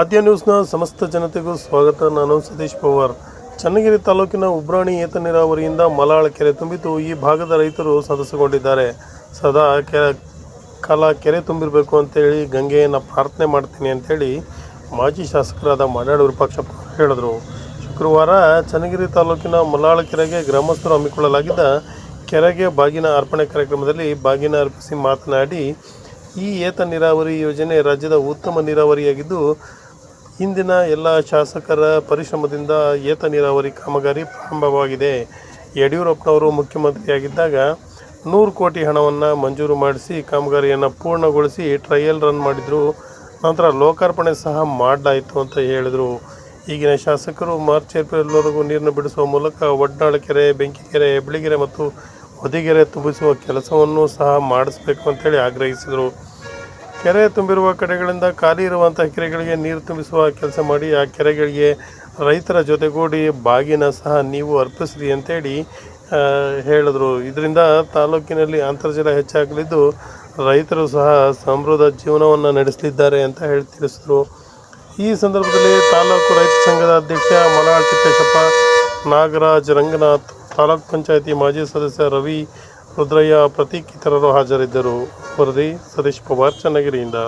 ಆದ್ಯ ನ್ಯೂಸ್ನ ಸಮಸ್ತ ಜನತೆಗೂ ಸ್ವಾಗತ. ನಾನು ಸತೀಶ್ ಪವಾರ್. ಚನ್ನಗಿರಿ ತಾಲೂಕಿನ ಉಬ್ರಾಣಿ ಏತ ನೀರಾವರಿಯಿಂದ ಮಲಾಳ ಕೆರೆ ತುಂಬಿತು ಈ ಭಾಗದ ರೈತರು ಸಂತಸಗೊಂಡಿದ್ದಾರೆ ಸದಾ ಕೆರೆ, ಕಾಲ ಕೆರೆ ತುಂಬಿರಬೇಕು ಅಂತೇಳಿ ಗಂಗೆಯನ್ನು ಪ್ರಾರ್ಥನೆ ಮಾಡ್ತೀನಿ ಅಂತೇಳಿ ಮಾಜಿ ಶಾಸಕರಾದ ಮಾಡಾಳ ವಿರೂಪಾಕ್ಷಪ್ಪ ಹೇಳಿದರು. ಶುಕ್ರವಾರ ಚನ್ನಗಿರಿ ತಾಲೂಕಿನ ಮಲಾಳ ಕೆರೆಗೆ ಗ್ರಾಮಸ್ಥರು ಹಮ್ಮಿಕೊಳ್ಳಲಾಗಿದ್ದ ಕೆರೆಗೆ ಬಾಗಿನ ಅರ್ಪಣೆ ಕಾರ್ಯಕ್ರಮದಲ್ಲಿ ಬಾಗಿನ ಅರ್ಪಿಸಿ ಮಾತನಾಡಿ, ಈ ಏತ ನೀರಾವರಿ ಯೋಜನೆ ರಾಜ್ಯದ ಉತ್ತಮ ನೀರಾವರಿಯಾಗಿದ್ದು ಹಿಂದಿನ ಎಲ್ಲ ಶಾಸಕರ ಪರಿಶ್ರಮದಿಂದ ಏತ ನೀರಾವರಿ ಕಾಮಗಾರಿ ಪ್ರಾರಂಭವಾಗಿದೆ. ಯಡಿಯೂರಪ್ಪನವರು ಮುಖ್ಯಮಂತ್ರಿಯಾಗಿದ್ದಾಗ ನೂರು ಕೋಟಿ ಹಣವನ್ನು ಮಂಜೂರು ಮಾಡಿಸಿ ಕಾಮಗಾರಿಯನ್ನು ಪೂರ್ಣಗೊಳಿಸಿ ಟ್ರಯಲ್ ರನ್ ಮಾಡಿದರು. ನಂತರ ಲೋಕಾರ್ಪಣೆ ಸಹ ಮಾಡಲಾಯಿತು ಅಂತ ಹೇಳಿದರು. ಈಗಿನ ಶಾಸಕರು ಮಾರ್ಚ್ ಏಪ್ರಿಲ್ವರೆಗೂ ನೀರನ್ನು ಬಿಡಿಸುವ ಮೂಲಕ ಒಡ್ನಾಳ ಕೆರೆ ಬೆಂಕಿಕೆರೆ ಹೆಬ್ಳಿಗೆರೆ ಮತ್ತು ಹೊದಿಗೆರೆ ತುಂಬಿಸುವ ಕೆಲಸವನ್ನು ಸಹ ಮಾಡಿಸಬೇಕು ಅಂತೇಳಿ ಆಗ್ರಹಿಸಿದರು. ಕೆರೆ ತುಂಬಿರುವ ಕಡೆಗಳಿಂದ ಖಾಲಿ ಇರುವಂಥ ಕೆರೆಗಳಿಗೆ ನೀರು ತುಂಬಿಸುವ ಕೆಲಸ ಮಾಡಿ, ಆ ಕೆರೆಗಳಿಗೆ ರೈತರ ಜೊತೆಗೂಡಿ ಬಾಗಿನ ಸಹ ನೀವು ಅರ್ಪಿಸ್ರಿ ಅಂತೇಳಿ ಹೇಳಿದ್ರು. ಇದರಿಂದ ತಾಲೂಕಿನಲ್ಲಿ ಅಂತರ್ಜಲ ಹೆಚ್ಚಾಗಲಿದ್ದು ರೈತರು ಸಹ ಸಮೃದ್ಧ ಜೀವನವನ್ನು ನಡೆಸಲಿದ್ದಾರೆ ಅಂತ ಹೇಳಿ ತಿಳಿಸಿದ್ರು. ಈ ಸಂದರ್ಭದಲ್ಲಿ ತಾಲೂಕು ರೈತ ಸಂಘದ ಅಧ್ಯಕ್ಷ ಮಲಾಳ್ ತಿಪ್ಪೇಶಪ್ಪ, ನಾಗರಾಜ್ ರಂಗನಾಥ್, ತಾಲೂಕ್ ಪಂಚಾಯಿತಿ ಮಾಜಿ ಸದಸ್ಯ ರವಿ ರುದ್ರಯ್ಯ ಪ್ರತೀಕ್ ಇತರರು ಹಾಜರಿದ್ದರು. ವರದಿ ಸತೀಶ್ ಪವಾರ್ ಚನ್ನಗಿರಿಯಿಂದ.